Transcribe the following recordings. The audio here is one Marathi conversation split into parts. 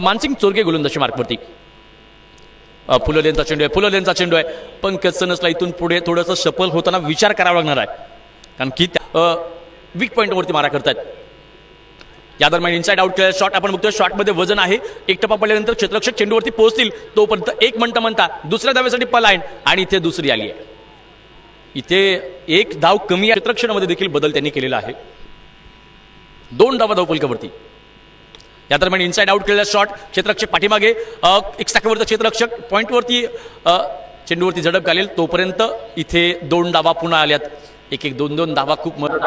मानसिंग चोरगे गोलंदाजी मार्कवरती अ, फुललेंचा चेंडू आहे फुललेंचा चेंडू आहे. पंकज सनसला इथून पुढे थोडंसं सफल होताना विचार करावा लागणार आहे. कारण की त्या वीक पॉईंटवरती मारा करतायत. या दरम्यान इनसाइड आउट शॉट आपण बघतोय शॉटमध्ये वजन आहे. एक टप्पा पडल्यानंतर क्षेत्रक्षक चेंडूवरती पोहोचतील. तोपर्यंत एक म्हणता म्हणता दुसऱ्या धाव्यासाठी पलायन आणि इथे दुसरी आली आहे. इथे एक धाव कमी आहे. देखील बदल त्यांनी केलेला आहे. दोन धावा धावपलकावरती या दरम्यान इनसाइड आउट केलेला शॉट क्षेत्ररक्षक पाठीमागे एक स्टॅकवरचा क्षेत्ररक्षक पॉईंटवरती चेंडूवरती झडप घालेल. तोपर्यंत इथे दोन डावा पुन्हा आल्यात. एक एक दोन दोन धावा खूप मदत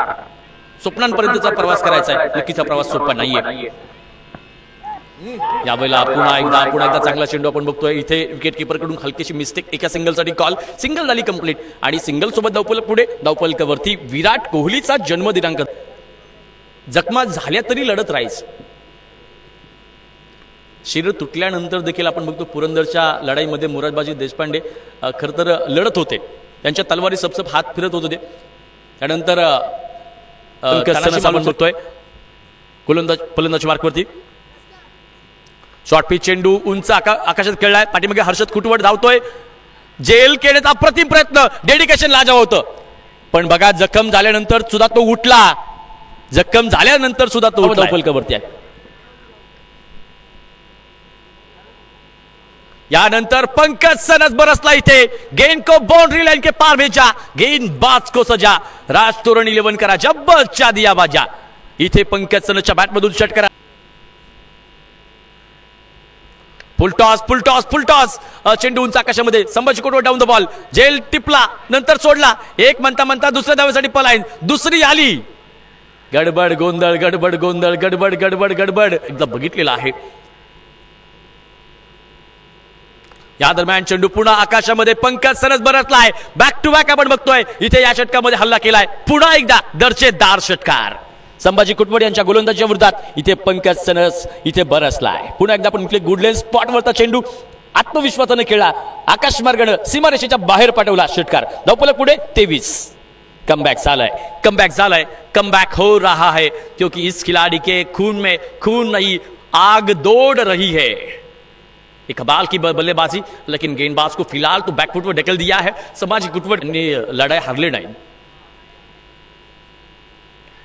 स्वप्नांपर्यंतचा प्रवास करायचा आहे. नक्कीचा प्रवास सोपा नाहीये. यावेळेला पुन्हा एकदा पुन्हा एकदा चांगला चेंडू आपण बघतोय. इथे विकेटकडून हलकीशी मिस्टेक एका सिंगलसाठी कॉल सिंगल झाली कंप्लीट आणि सिंगल सोबत धावपल पुढे. धावपलकावरती विराट कोहलीचा जन्मदिनांक. जखमा झाल्या तरी लढत राहीस शिर तुटल्यानंतर देखील आपण बघतो पुरंदरच्या लढाईमध्ये मुरादबाजी देशपांडे खरं तर लढत होते. त्यांच्या तलवारी सबसब हात फिरत होत होते. त्यानंतर आपण बघतोय. गोलंदाज फलंदाज मार्कवरती शॉर्ट पिच चेंडू उंच आका आकाशात खेळलाय. पाठीमागे हर्षद कुटवट धावतोय. जेल केण्याचा अप्रतिम प्रयत्न. डेडिकेशन लाजाव होतं. पण बघा जखम झाल्यानंतर सुद्धा तो उठला. जखम झाल्यानंतर सुद्धा तो धावपलकावरती आहे. यानंतर पंकज सनस बरसला इथे. गेंद को बाउंड्री लाइन के पार भेजा. गेंदबाज को सजा. राज तोरण इलेवन करा. जब्बरच्या दिया बाजा. इथे पंकज सनसच्या बॅटमधून षटकरा full toss full toss full toss चेंडू उंच आकाशामध्ये संभाजी कोटवर डाऊन द बॉल जेल टिपला नंतर सोडला. एक म्हणता म्हणता दुसऱ्या धाव्यासाठी पलायन. दुसरी आली. गडबड गोंधळ गडबड गोंधळ गडबड गडबड गडबड. एकदा बघितलेला आहे. या दरम्यान चेंडू पुन्हा आकाशामध्ये पंकज सरस बरसलाय. बॅक टू बॅक आपण बघतोय. इथे या षटकामध्ये हल्ला केलाय. पुन्हा एकदा दर्जेदार षटकार. संभाजी कुटवड यांच्या गोलंदाजीच्या विरोधात इथे पंकज सनस इथे बरसलाय. पुन्हा एकदा आपण इथले गुडलेन स्पॉटवरचा चेंडू आत्मविश्वासाने खेळला. आकाश मार्गानं सीमारेषेच्या बाहेर पाठवला षटकार. धावपलक पुढे तेवीस. कमबैक झालाय. कमबैक झालाय. कमबैक हो रहा है. क्योंकि इस खिलाड़ी के खून में खून नहीं आग दौड़ रही है. एक कबाल की बल्लेबाजी लेकिन गेंदबाज को फिलहाल तो बैकफुट पर ढकल दिया है। समाजी गुटवट ने लढाई हरले नाही।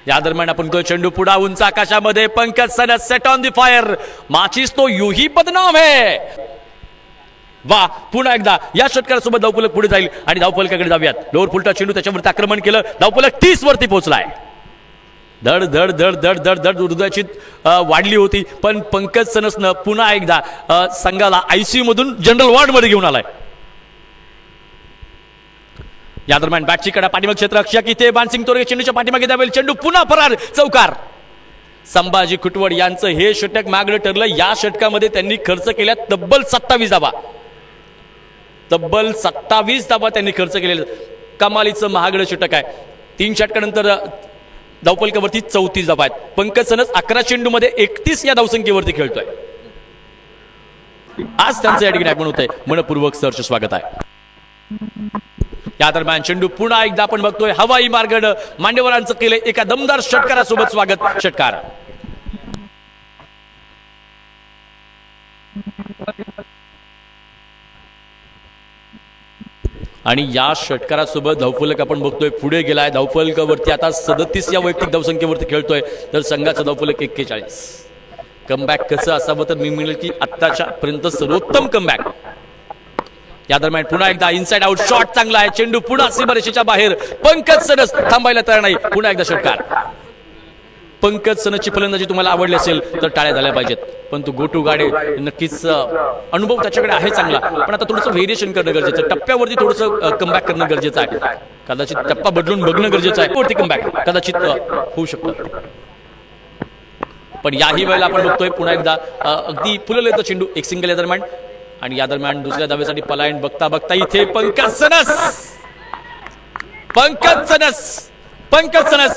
या दरम्यान आपण तो चेंडू पुढा उंच आकाशामध्ये Pankaj Sanas set on the fire माचिस तो युही बदनाम है। वा पुन्हा एकदा या षटकारासोबत धावपलक पुढे जाईल आणि धावपलकाकडे जाऊयात. लोअर फुलटा चेंडू त्याच्यावरती आक्रमण केलं धावपलक तीस वरती पोहोचलाय. धड धड धड धड धड धड हृदयाची वाढली होती. पण पंकज सनसनं पुन्हा एकदा संघाला आयसीयूमधून जनरल वॉर्डमध्ये घेऊन आलाय. या दरम्यान बॅटची कडा पाठीमाग क्षेत्ररक्षक इथे बानसिंग तोरगे चेंडूच्या पाठीमागे द्यावेल. चेंडू पुन्हा फरार चौकार. संभाजी खुटवड यांचं हे षटक मागणं ठरलं. या षटकामध्ये त्यांनी खर्च केल्या तब्बल सत्तावीस धाबा तब्बल सत्तावीस धाबा त्यांनी खर्च केलेला कमालीचं महागडं षटक आहे. तीन षटकानंतर धावपलकावरती चौतीस धाव आहेत. पंकज सनस अकरा चेंडूमध्ये एकतीस या धावसंख्येवरती खेळतोय. आज त्यांचं या ठिकाणी आगमन होत आहे मनपूर्वक सरचं स्वागत आहे. या दरम्यान चेंडू पुन्हा एकदा आपण बघतोय. हवाई मार्गड मान्यवरांचं केलंय एका दमदार षटकारासोबत स्वागत षटकार. आणि या षटकारासोबत धावफलक आपण बघतोय. पुढे गेलाय. धावफलकावरती आता सदतीस या वैयक्तिक धावसंख्येवरती खेळतोय. तर संघाचा धावफलक एक्केचाळीस. कमबॅक कसं असावं तर मी म्हणेल की आत्ताच्या पर्यंत सर्वोत्तम कमबॅक या दरम्यान पुन्हा एकदा इनसाइड आउट शॉट चांगला आहे. चेंडू पुन्हा सीमारेषेच्या बाहेर. पंकज सनस थांबायला तयार नाही. पुन्हा एकदा षटकार. पंकज सनची फलंदाजी तुम्हाला आवडली असेल तर टाळ्या झाल्या पाहिजेत. पण तो गोटू गाडे नक्कीच अनुभव त्याच्याकडे आहे चांगला. पण आता थोडंसं व्हेरिएशन करणं गरजेचं टप्प्यावरती थोडंसं कमबॅक करणं गरजेचं आहे. कदाचित टप्पा बदलून बघणं गरजेचं आहे. वरती कमबॅक कदाचित होऊ शकतं. पण याही वेळेला आपण बघतोय पुन्हा एकदा अगदी फुललं येतं चेंडू. एक सिंगल या दरम्यान. आणि या दरम्यान दुसऱ्या दावेसाठी पलायन बघता बघता इथे पंकज सनस! पंकज सनस! पंकज सनस!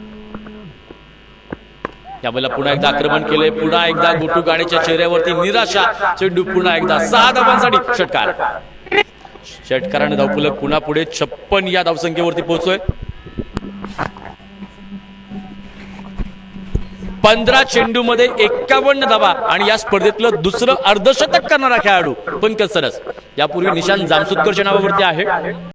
यावेळेला पुन्हा एकदा आक्रमण केलंय. पुन्हा एकदा गुटू गाण्याच्या चेहऱ्यावरती निराशा. चेंडू पुन्हा एकदा सहा धावांसाठी षटकार. षटकाराने धावफलक पुन्हा पुढे. छप्पन या धावसंख्येवरती पोहोचतोय. पंधरा चेंडू मध्ये एक्कावन्न धावा आणि या स्पर्धेतलं दुसरं अर्धशतक करणारा खेळाडू पण कसरच यापूर्वी निशांत जामसुदकरच्या नावावरती आहे.